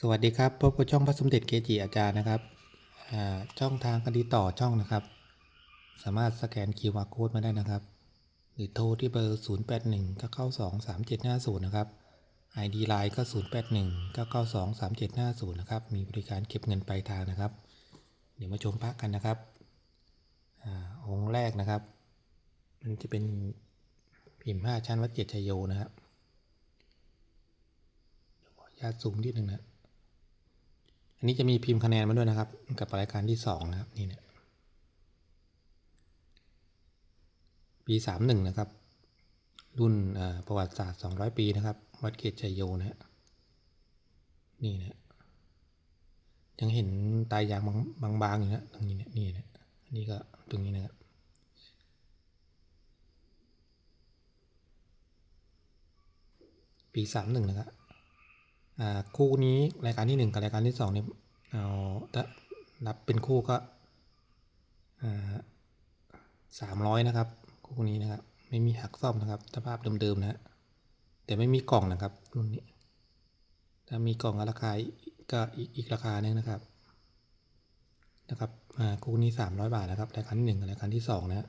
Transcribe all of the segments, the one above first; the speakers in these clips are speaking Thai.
สวัสดีครับพบกับช่องพระสมเด็จเกจิอาจารย์นะครับช่องทางการติดต่อช่องนะครับ สามารถสแกน QR Code มาได้นะครับ หรือโทรที่เบอร์ 081 992 3750 นะครับ ID Line ก็ 081 992 3750 นะครับ มีบริการเก็บเงินปลายทางนะครับ เดี๋ยวมาชมพระกันนะครับอองค์แรกนะครับ มันจะเป็นพิมพ์ 5 ชั้นวัดเกียรติชัยโยนะครับยวขออนุญาตซูมนิดนึงนะ อันนี้จะมีพิมพ์คะแนนมาด้วยนะครับ กับรายการที่สองนะครับนี่เนี่ยปีสามหนึ่งนะครับ รุ่นประวัติศาสตร์สองร้อยปีนะครับ วัดเกตชัยโยนะฮะนี่นะยังเห็นตายยางบางบางๆอยู่นะตรงนี้เนี่ยนี่นะอันนี้ก็ตรงนี้นะครับปีสามหนึ่งนะครับ คู่นี้รายการที่หนึ่งกับรายการที่สองเนี่ยเอาถ้านับเป็นคู่ก็สามร้อยนะครับ คู่นี้นะครับ ไม่มีหักซ่อมนะครับสภาพเดิมๆนะแต่ไม่มีกล่องนะครับรุ่นนี้ ถ้ามีกล่องก็ราคาก็อีกอีกราคาหนึ่งนะครับนะครับคู่นี้สามร้อยบาทนะครับรายการที่หนึ่งกับรายการที่สองนะ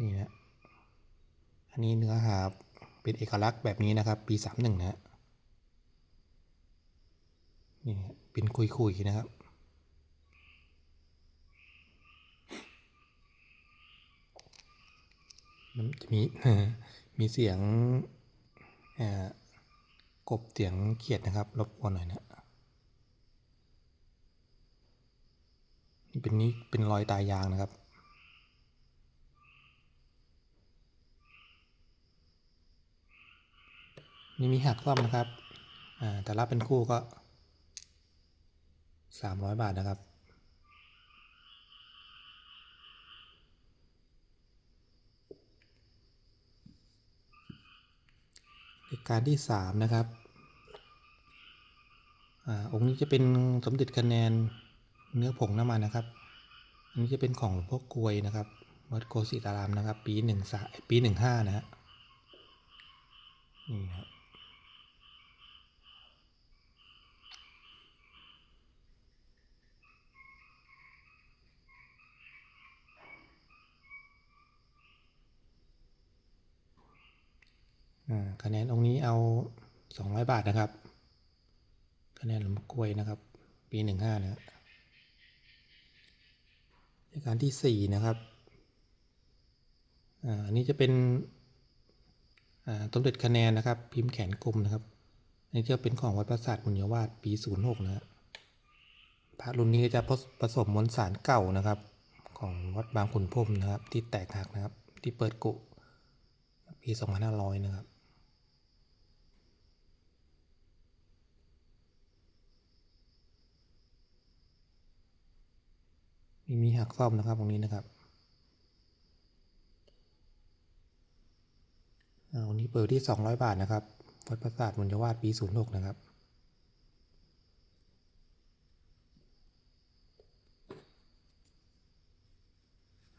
นี่นะ อันนี้เนื้อหาเป็นเอกลักษณ์แบบนี้นะครับ ปีสามหนึ่งนะนี่นะเป็นคุยๆนะครับมันจะมีมีเสียงอ่อกบเสียงเขียดนะครับรบกวนหน่อยนะนี่เป็นนี้เป็นรอยตายยางนะครับ นี่มีหักซ่อมนะครับ อ่า แต่รับเป็นคู่ก็สามร้อยบาทนะครับ รายการที่สามนะครับ อ่า องค์นี้จะเป็นสมเด็จคะแนนเนื้อผงน้ำมันนะครับ อันนี้จะเป็นของหลวงพ่อกลวยนะครับ วัดโกสิตารามนะครับ ปีหนึ่งสาปีหนึ่งห้านะฮะนี่ครับ คะแนนองค์นี้เอาสองร้อยบาทนะครับ คะแนนหลวงพ่อกลวยนะครับ ปีหนึ่งห้านะรายการที่สี่นะครับอันนี้จะเป็นสมเด็จคะแนนนะครับ พิมพ์แขนกลมนะครับอันนี้จะเป็นของวัดประสาทบุญยวาสปีศูนย์หกนะพระรุ่นนี้จะผสมมวลสารเก่านะครับ ของวัดบางขุนพรมนะครับ ที่แตกหักนะครับ ที่เปิดกุปีสองพันห้าร้อยนะครับ มีมีหักซ่อมนะครับตรงนี้นะครับอ่าวันนี้เปิดที่สองร้อยบาทนะครับวัดประสาทบุญยวาสปีศูนย์หกนะครับ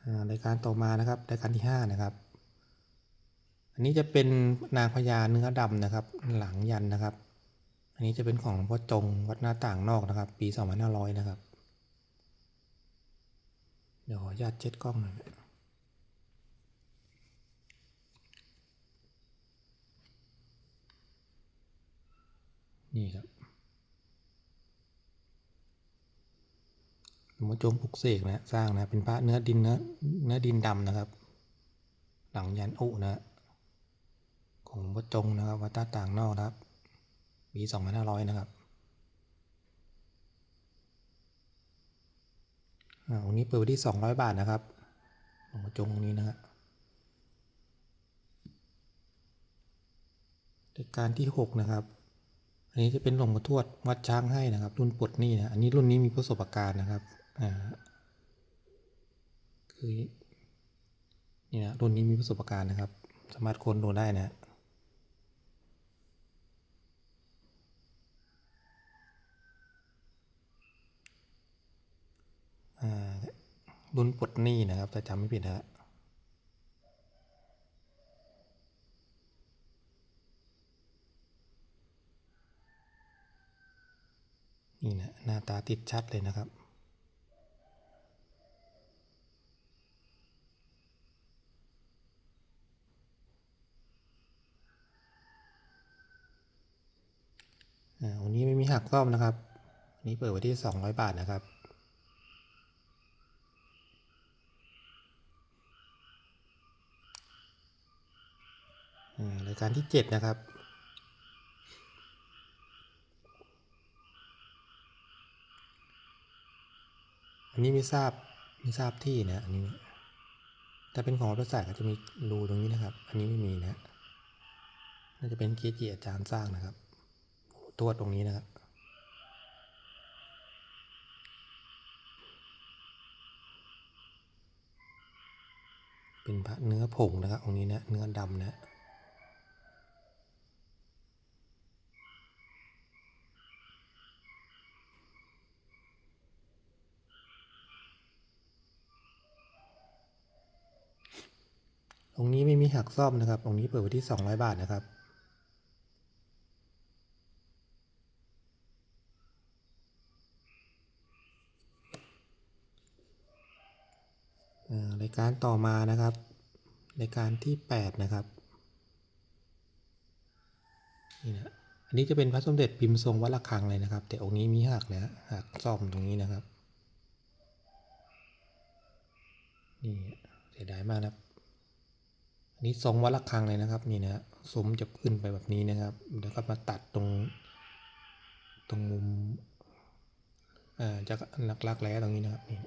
อ่ารายการต่อมานะครับ รายการที่ห้านะครับ อันนี้จะเป็นนางพญาเนื้อดำนะครับ หลังยันนะครับ อันนี้จะเป็นของหลวงพ่อจงวัดหน้าต่างนอกนะครับ ปี 2500 นะครับ ดี๋ยวขออนุญาตเช็ดกล้องหน่อยนี่ครับหลวงพ่อจงปลุกเสกนะสร้างนะเป็นพระเนื้อดินเนื้อเนื้อดินดำนะครับ หลังยันอุนะของหลวงพ่อจงนะครับวัดหน้าต่างนอกนะครับปี2500นะครับ อ่าองค์นี้เปิดไว้ที่ 200 บาทนะครับหลวงพ่อจงองค์นี้นะครับรายการที่ 6 นะครับ อันนี้จะเป็นหลวงพ่อทวดวัดช้างให้นะครับ รุ่นปลดนี้นะ อันนี้รุ่นนี้มีประสบการณ์นะครับ อ่า คือ นี่นะ รุ่นนี้มีประสบการณ์นะครับ สามารถค้นดูได้นะ ลุ้นปลดหนี้นะครับถ้าจำไม่ผิดฮะนี่นะหน้าตาติดชัดเลยนะครับ วันนี้ไม่มีหักล้อมนะครับ นี้เปิดไว้ที่ 200 บาทนะครับารายการที่ 7 นะครับ อันนี้ไม่ทราบไม่ทราบที่นะอันนี้ถ้าเป็นของรัฐศาสตร์ก็จะมีรูตรงนี้นะครับ อันนี้ไม่มีนะน่าจะเป็นเกียรติอาจารย์สร้างนะครับทวดตรงนี้นะครับเป็นพระเนื้อผงนะครับตรงนี้นะเนื้อดำนะ ตรงนี้ไม่มีหักซ่อมนะครับตรงนี้เปิดไว้ที่ 200 บาทนะครับอ่ารายการต่อมานะครับ รายการที่ 8 นะครับ นี่นะอันนี้จะเป็นพระสมเด็จพิมพ์ทรงวัดระฆังเลยนะครับ แต่องค์นี้มีหักนะหักซ่อมตรงนี้นะครับ นี่เสียดายมากนะครับ นนี้ทรงวัดระฆังเลยนะครับนี่นะซุ้มจะขึ้นไปแบบนี้นะครับแล้วก็มาตัดตรง ตรงมุมอ่าจะลักลักแร้ตรงนี้นะครับนี่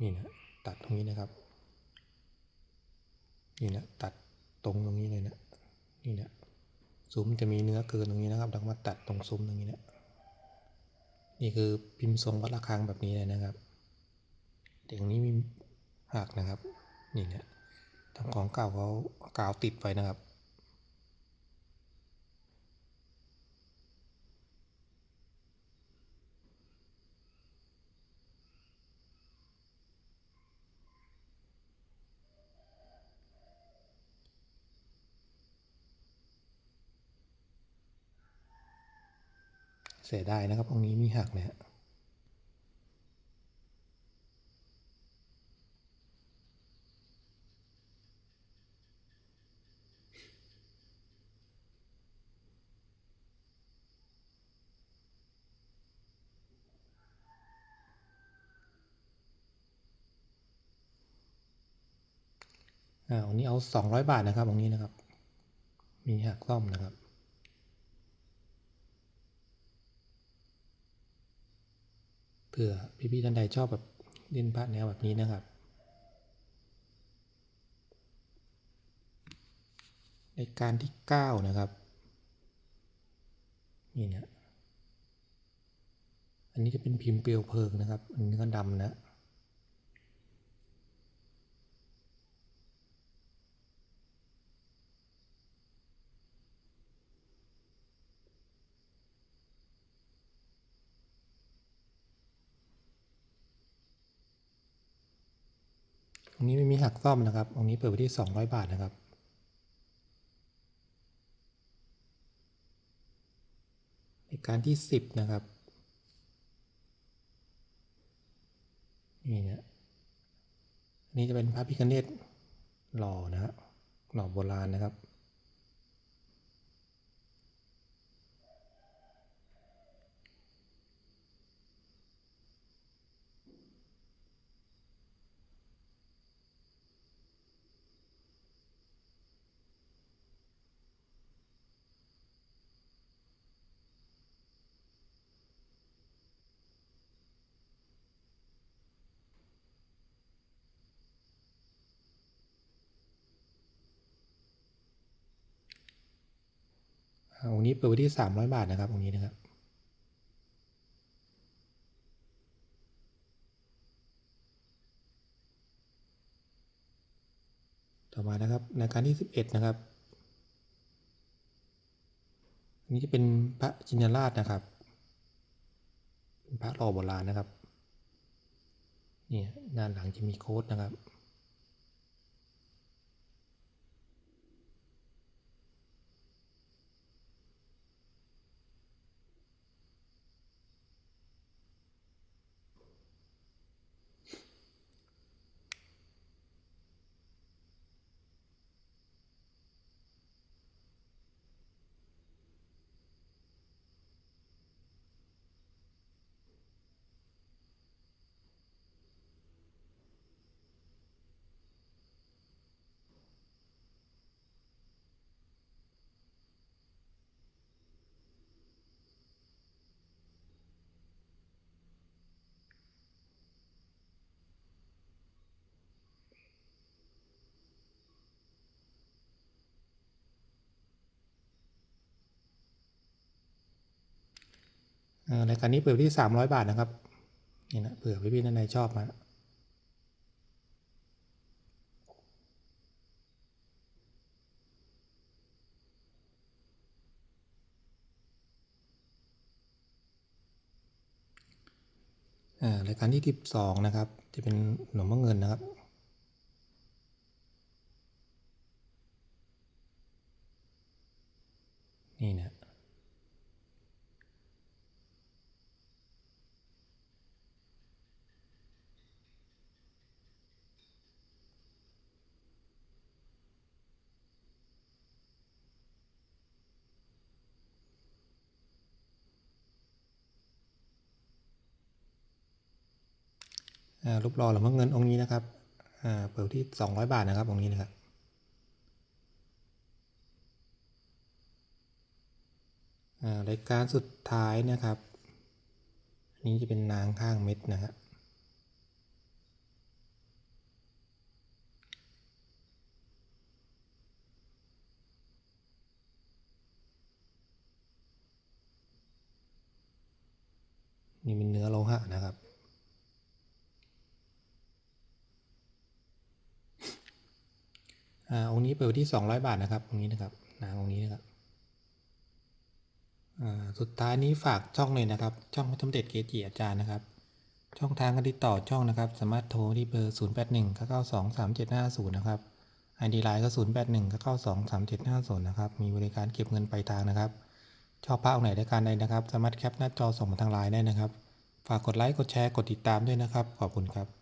นี่นะตัดตรงนี้นะครับนี่นะตัดตรงตรงนี้เลยนะนี่นะซุ้มจะมีเนื้อเกินตรงนี้นะครับแล้วมาตัดตรงซุ้มตรงนี้นะนี่คือพิมพ์ทรงวัดระฆังแบบนี้เลยนะครับแต่ตรงนี้มีหักนะครับนี่นะ ทางของเก่าเขากาวติดไว้นะครับ เสียดายนะครับตรงนี้มีหักเนะ อ่าวันนี้เอาสองร้อยบาทนะครับตรงนี้นะครับ มีหักซ่อมนะครับเผื่อพี่ๆท่านใดชอบแบบเล่นพระแนวแบบนี้นะครับ ในการที่ 9 นะครับ นี่นะอันนี้จะเป็นพิมพ์เปลวเพลิงนะครับ อันนื้อดำนะ นักซ่อมนะครับตรงนี้เปิดไว้ที่ 200 บาทนะครับ ในการที่ 10 นะครับ นี่นะอันนี้จะเป็นพระพิคเนตหล่อนะฮะหล่อโบราณนะครับ อ่าองค์นี้เปิดไว้ที่ 300 บาทนะครับองค์นี้นะครับต่อมานะครับในการที่ 11 นะครับอันนี้จะเป็นพระจินราชนะครับเป็นพระหล่อโบราณนะครับนี่ด้านหลังจะมีโค้ดนะครับ รายการนี้เปิดที่สามร้อยบาทนะครับนี่นะเผื่อพี่ๆท่านใดชอบมาอ่ารายการที่สิบสองนะครับ จะเป็นหนมเงินนะครับ รูปหล่อหลวงพ่อเงินองค์นี้นะครับเปิดที่สองร้อยบาทนะครับองค์นี้นะครับอ่ารายการสุดท้ายนะครับอันนี้จะเป็นนางข้างเม็ดนะครับนี่เป็นเนื้อโลหะนะครับ อ่าองค์นี้เปิดที่สองร้อยบาทนะครับองค์นี้นะครับนางองค์นี้นะครับอ่าสุดท้ายนี้ฝากช่องเลยนะครับ ช่องพระสมเด็จเกจิอาจารย์นะครับ ช่องทางการติดต่อช่องนะครับ สามารถโทรที่เบอร์ 0 8 1 9 9 2 3 7 5 0 นะครับไอดีไลน์ก็ 0 8 1 9 9 2 3 7 5 0 นะครับ มีบริการเก็บเงินปลายทางนะครับ ชอบพระองค์ไหนรายการใดนะครับ สามารถแคปหน้าจอส่งมาทางไลน์ได้นะครับ ฝากกดไลค์กดแชร์กดติดตามด้วยนะครับ ขอบคุณครับ